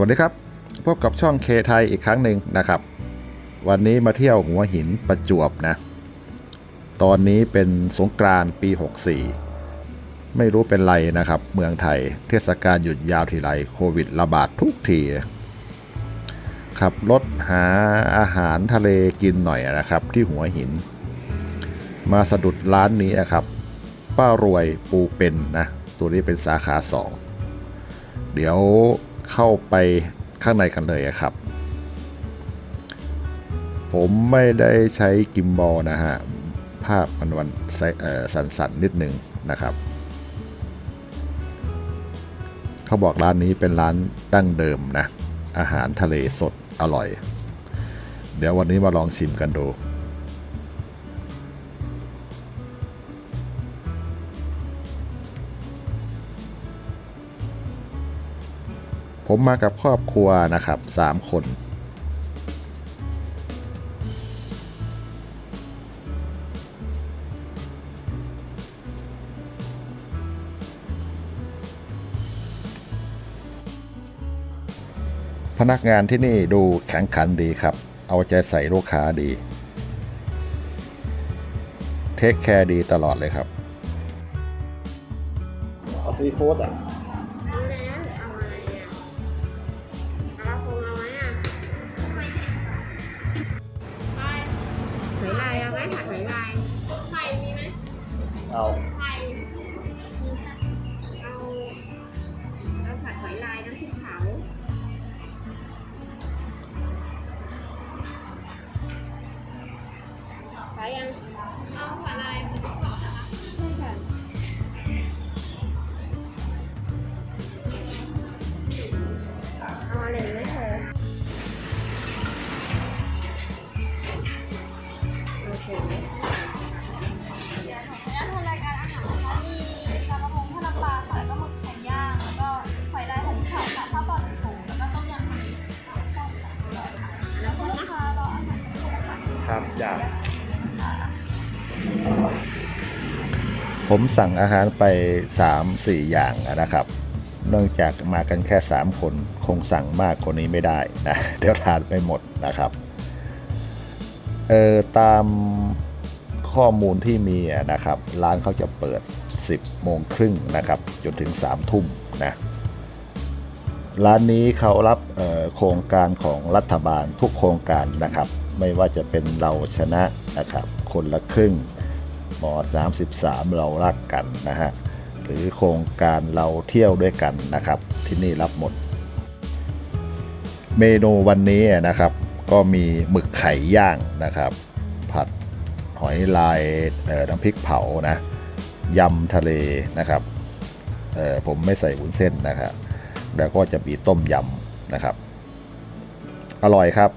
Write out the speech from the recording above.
วัสดีครับ พบกับช่องเคไทยอีกครั้งหนึ่งนะครับ วันนี้มาเที่ยวหัวหินประจวบนะ ตอนนี้เป็นสงกรานต์ปี 64 ไม่รู้เป็นไรนะครับ เมืองไทยเทศกาลหยุดยาวทีไรโควิดระบาดทุกทีขับรถหาอาหารทะเลกินหน่อยนะครับ ที่หัวหิน มาสะดุดร้านนี้นะครับ ป้ารวยปูเป็นนะ ตัวนี้เป็นสาขาสองเดี๋ยว เข้าไปข้างในกันเลยครับ ผมไม่ได้ใช้กิมบอลนะฮะ ภาพมันวันไซเอ่อสั่นนิดนึงนะครับ เขาบอกร้านนี้เป็นร้านดั้งเดิมนะ อาหารทะเลสดอร่อย เดี๋ยววันนี้มาลองชิมกันดู ผมมากับครอบครัวนะครับสามคน พนักงานที่นี่ดูแข็งขันดีครับ เอาใจใส่ลูกค้าดี เทคแคร์ดีตลอดเลยครับเอาซีฟู้ดอะ เอาไข่มีค่ะเอาเอาผัดหอยลายน้ำพริกเผาไปยังเอาผัดลาย นะครับจ้าผมสั่งอาหารไป 3-4 อย่างนะครับ เนื่องจากมากันแค่ 3 คน คงสั่งมากกว่านี้ไม่ได้นะ เดี๋ยวทานไม่หมดนะครับ เออตามข้อมูลที่มีนะครับ ร้านเขาจะเปิด 10 โมงครึ่งนะครับ จนถึง 3 ทุ่มนะ ร้านนี้เขารับโครงการของรัฐบาลทุกโครงการนะครับ ไม่ว่าจะเป็นเราชนะนะครับ คนละครึ่งม33 เรารักกันนะฮะหรือโครงการเราเที่ยวด้วยกันนะครับ ที่นี่รับหมด เมนูวันนี้นะครับ ก็มีหมึกไข่ย่างนะครับ ผัดหอยลายเอ่อน้ำพริกเผานะยำทะเลนะครับเอ่อผมไม่ใส่วุ้นเส้นนะครับ แล้วก็จะมีต้มยำนะครับ อร่อยครับ